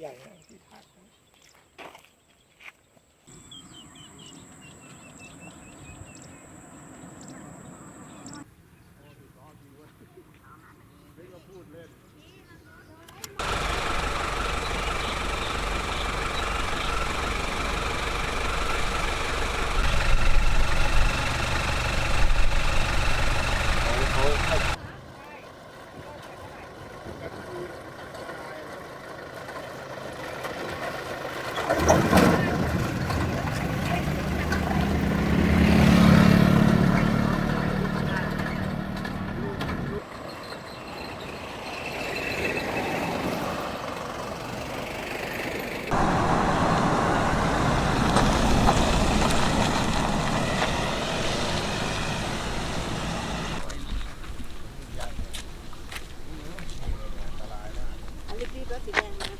ใหญ่รู้ใหญ่นะที่พัก นะอันรีบๆรถสีแดงนะ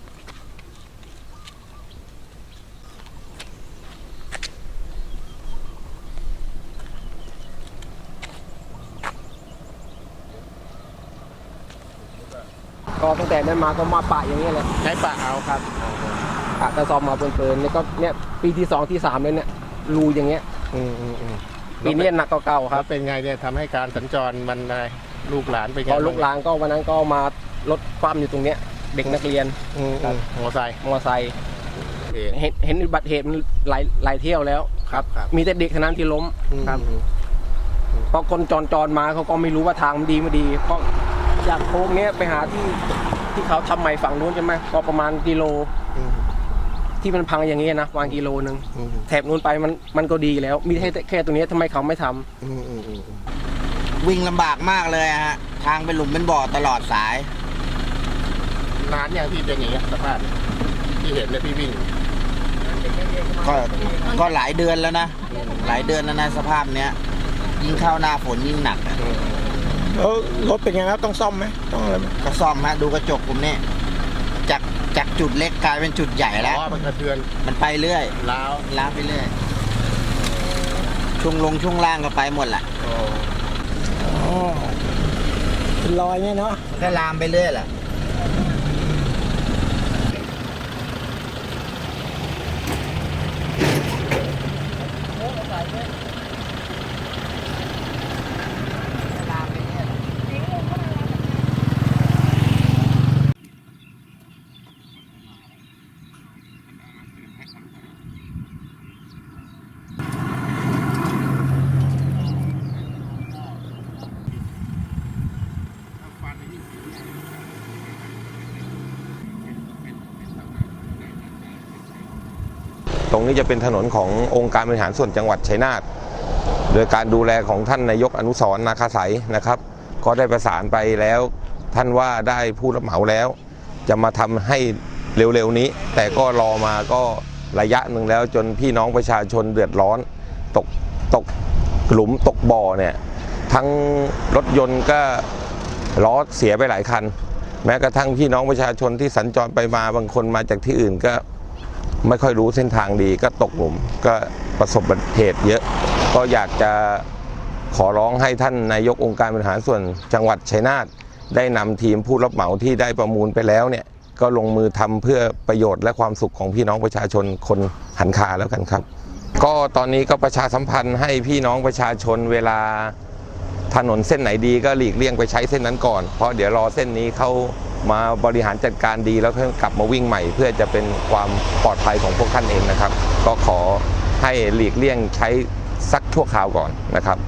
ก็ตั้งแต่นั้นมาก็มาปะอย่างนี้ยเลยใช้ปะเอาครับปะกระซอมมาเพลินๆนี่ก็เนี่ยปีที่สองที่สามเลยเนี่ยรูอย่างเงี้ยอืมอืมอืมปีนี้หนักกว่าเก่าคครัรับบเป็นไงเนี่ยทำให้การสัญจรมันอะไรลูกหลานเป็นไงพอลูกหลานก็วันนั้นก็มารถความอยู่ตรงเนี้ยเด็กนักเรียนอืมอืมมอไซค์มอไซค์เองเห็นเห็นอุบัติเหตุมันหลายหลายเที่ยวแล้ว ครับครับ มีแต่เด็กเท่านั้นที่ล้ม ครับอืมเพราะคนจรจรมาเขาก็ไม่รู้ว่าทางมันดีไม่ดีก็ จากโค้งเนี้ยไปหาที่ที่เขาทำใหม่ฝั่งนู้นใช่ไหมก็ประมาณกิโล อืมที่มันพังอย่างเงี้ยนะวางกิโลนึงอืมแถบนู้นไปมันมันก็ดีแล้ว มีแค่แค่ตรงเนี้ยทำไมเขาไม่ทำอืมอืมอืมอืมวิ่งลำบากมากเลยอะฮะ ทางเป็นหลุมเป็นบ่อตลอดสาย นานอย่างที่เป็นอย่างเงี้ยสภาพเนี่ยที่เห็นเลยพี่วิ่ง ก็ก็หลายเดือนแล้วนะ หลายเดือนแล้วนะสภาพเนี้ย ยิ่งเข้าหน้าฝนยิ่งหนักอะ แล้วรถเป็นไงครับต้องซ่อมไหมต้องอะไรไหมก็ซ่อมฮะดูกระจกผมเนี่ยจากจากจุดเล็กกลายเป็นจุดใหญ่แล้ว อ๋อมันกระเทือนมันไปเรื่อยล้าวล้าวไปเรื่อยช่วงลงช่วงล่างก็ไปหมดแหละโอ้อ๋อเป็นรอยเนี่ยเนาะก็ลามไปเรื่อยแหละ ตรงนี้จะเป็นถนนขององค์การบริหารส่วนจังหวัดชัยนาทโดยการดูแลของท่านนายกอนุสรนาคาใสยนะครับ ก็ได้ประสานไปแล้ว ท่านว่าได้ผู้รับเหมาแล้ว จะมาทำให้เร็วๆนี้ แต่ก็รอมาก็ระยะหนึ่งแล้วจนพี่น้องประชาชนเดือดร้อน ตกตกหลุมตกบ่อเนี่ยทั้งรถยนต์ก็ล้อเสียไปหลายคัน แม้กระทั่งพี่น้องประชาชนที่สัญจรไปมาบางคนมาจากที่อื่นก็ ไม่ค่อยรู้เส้นทางดีก็ตกหลุมก็ประสบบัติเหตุเยอะ ก็อยากจะขอร้องให้ท่านนายกองค์การบริหารส่วนจังหวัดชัยนาทได้นำทีมผู้รับเหมาที่ได้ประมูลไปแล้วเนี่ยก็ลงมือทำเพื่อประโยชน์และความสุขของพี่น้องประชาชนคนหันคาแล้วกันครับ ก็ตอนนี้ก็ประชาสัมพันธ์ให้พี่น้องประชาชนเวลาถนนเส้นไหนดีก็หลีกเลี่ยงไปใช้เส้นนั้นก่อน เพราะเดี๋ยวรอเส้นนี้เขา มาบริหารจัดการดีแล้วกลับมาวิ่งใหม่ เพื่อจะเป็นความปลอดภัยของพวกท่านเองนะครับ ก็ขอให้หลีกเลี่ยงใช้สักชั่วคราวก่อนนะครับ